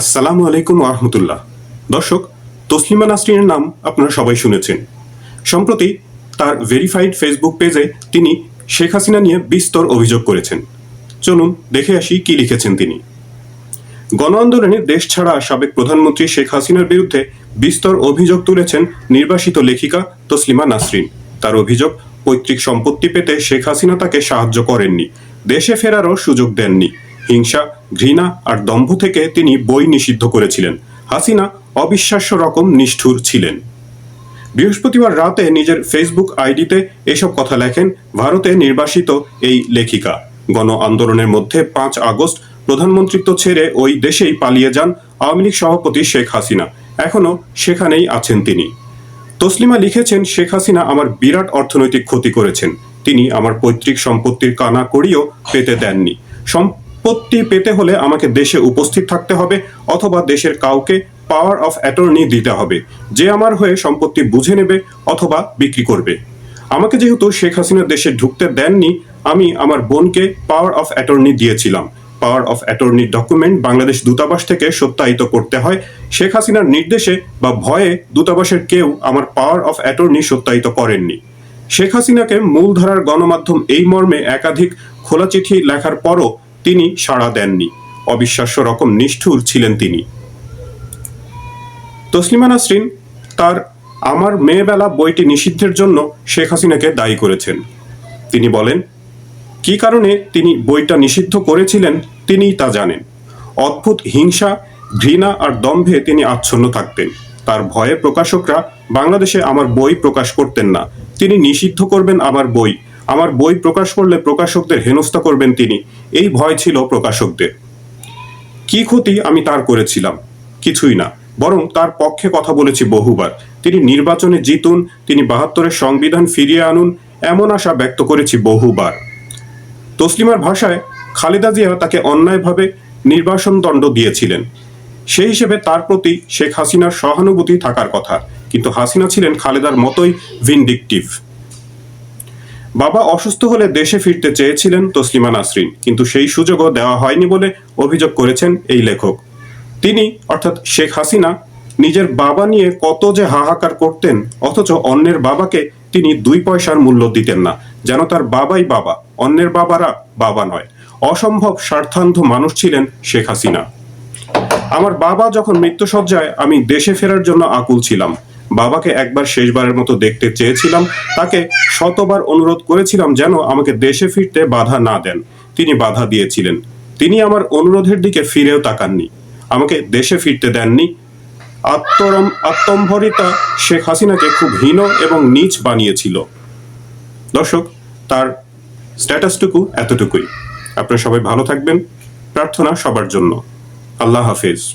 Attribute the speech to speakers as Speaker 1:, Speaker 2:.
Speaker 1: আসসালামু আলাইকুম রহমতুল্লাহ। দর্শক, তসলিমা নাসরিনের নাম আপনারা সবাই শুনেছেন। সম্প্রতি তার ভেরিফাইড ফেসবুক পেজে তিনি শেখ হাসিনা নিয়ে বিস্তর অভিযোগ করেছেন। চলুন দেখে আসি কি লিখেছেন তিনি। গণ আন্দোলনে দেশ ছাড়া সাবেক প্রধানমন্ত্রী শেখ হাসিনার বিরুদ্ধে বিস্তর অভিযোগ তুলেছেন নির্বাসিত লেখিকা তসলিমা নাসরিন। তার অভিযোগ, পৈতৃক সম্পত্তি পেতে শেখ হাসিনা তাকে সাহায্য করেননি, দেশে ফেরারও সুযোগ দেননি। হিংসা, ঘৃণা আর দম্ভ থেকে তিনি বই নিষিদ্ধ করেছিলেন। হাসিনা অবিশ্বাস্য রকম নিষ্ঠুর ছিলেন। বৃহস্পতিবার রাতে নিজের ফেসবুক আইডিতে এসব কথা লেখেন ভারতে নির্বাসিত এই লেখিকা। গণ আন্দোলনের মধ্যে পাঁচ আগস্ট প্রধানমন্ত্রিত্ব ছেড়ে ওই দেশেই পালিয়ে যান আওয়ামী লীগ সভাপতি শেখ হাসিনা। এখনও সেখানেই আছেন তিনি। তসলিমা লিখেছেন, শেখ হাসিনা আমার বিরাট অর্থনৈতিক ক্ষতি করেছেন। তিনি আমার পৈতৃক সম্পত্তির কানা করিও পেতে দেননি। সম্পত্তি পেতে হলে আমাকে দেশে উপস্থিত থাকতে হবে অথবা দেশের কাউকে পাওয়ার অফ অ্যাটর্নি দিতে হবে। যে আমার হয়ে সম্পত্তি বুঝে নেবে অথবা বিক্রি করবে। আমাকে যেহেতু শেখ হাসিনা দেশে ঢুকতে দেননি, আমি আমার বোনকে পাওয়ার অফ অ্যাটর্নি দিয়েছিলাম। Power of attorney document Bangladesh দূতাবাস থেকে সত্যায়িত করতে হয়। শেখ হাসিনার নির্দেশে বা ভয়ে দূতাবাসের কেউ আমার পাওয়ার অফ অ্যাটর্নি সত্যায়িত করেননি। শেখ হাসিনাকে মূলধারার গণমাধ্যম এই মর্মে একাধিক খোলা চিঠি লেখার পরও তিনি সাড়া দেননি। অবিশ্বাস্য রকম নিষ্ঠুর ছিলেন তিনি। তসলিমা নাসরিন তার আমার মেয়েবেলা বইটি নিষিদ্ধের জন্য শেখ হাসিনাকে দায়ী করেছেন। তিনি বলেন, কি কারণে তিনি বইটা নিষিদ্ধ করেছিলেন তিনিই তা জানেন। অদ্ভুত হিংসা, ঘৃণা আর দম্ভে তিনি আচ্ছন্ন থাকতেন। তার ভয়ে প্রকাশকরা, বাংলাদেশে আমার বই প্রকাশ করতেন না। তিনি নিষিদ্ধ করবেন আমার বই। আমার বই প্রকাশ করলে প্রকাশকদের হেনস্থা করবেন তিনি। এই ভয় ছিল প্রকাশকদের। কি ক্ষতি আমি তার করেছিলাম? কিছুই না। বরং তার পক্ষে কথা বলেছি বহুবার। তিনি নির্বাচনে জিতুন, তিনি বাহাত্তরের সংবিধান ফিরিয়ে আনুন, এমন আশা ব্যক্ত করেছি বহুবার। তসলিমার ভাষায় খালেদা জিয়া তাকে অন্যায়ভাবে নির্বাসন দণ্ড দিয়েছিলেন। সেই হিসেবে তার প্রতি শেখ হাসিনার সহানুভূতি থাকার কথা। কিন্তু হাসিনা ছিলেন খালেদার মতোই ভিনডিকটিভ বাবা অসুস্থ হলে দেশে ফিরতে চেয়েছিলেন তসলিমা নাসরিন, কিন্তু সেই সুযোগও দেওয়া হয়নি বলে অভিযোগ করেছেন এই লেখক। তিনি, অর্থাৎ শেখ হাসিনা, নিজের বাবা নিয়ে কত যে হাহাকার করতেন, অথচ অন্যের বাবাকে তিনি দুই পয়সার মূল্য দিতেন না, যেন তার বাবাই বাবা, অন্যের বাবারা বাবা নয়। অসম্ভব স্বার্থান্ধ মানুষ ছিলেন শেখ হাসিনা। আমার বাবা যখন মৃত্যুসজ্জায় আমি দেশে ফেরার জন্য আকুল ছিলাম। বাবাকে একবার শেষবারের মতো দেখতে চেয়েছিলাম, তাকে শতবার অনুরোধ করেছিলাম যেন আমাকে দেশে ফিরতে বাধা না দেন। তিনি বাধা দিয়েছিলেন। তিনি আমার অনুরোধের দিকে ফিরেও তাকাননি। আমাকে দেশে ফিরতে দেননি। আত্মরম, আত্মম্ভরিতা শেখ হাসিনাকে খুব হীন এবং নীচ বানিয়েছিল। দর্শক, তার স্ট্যাটাসটুকু এতটুকুই। আপনারা সবাই ভালো থাকবেন। প্রার্থনা সবার জন্য। আল্লাহ হাফেজ।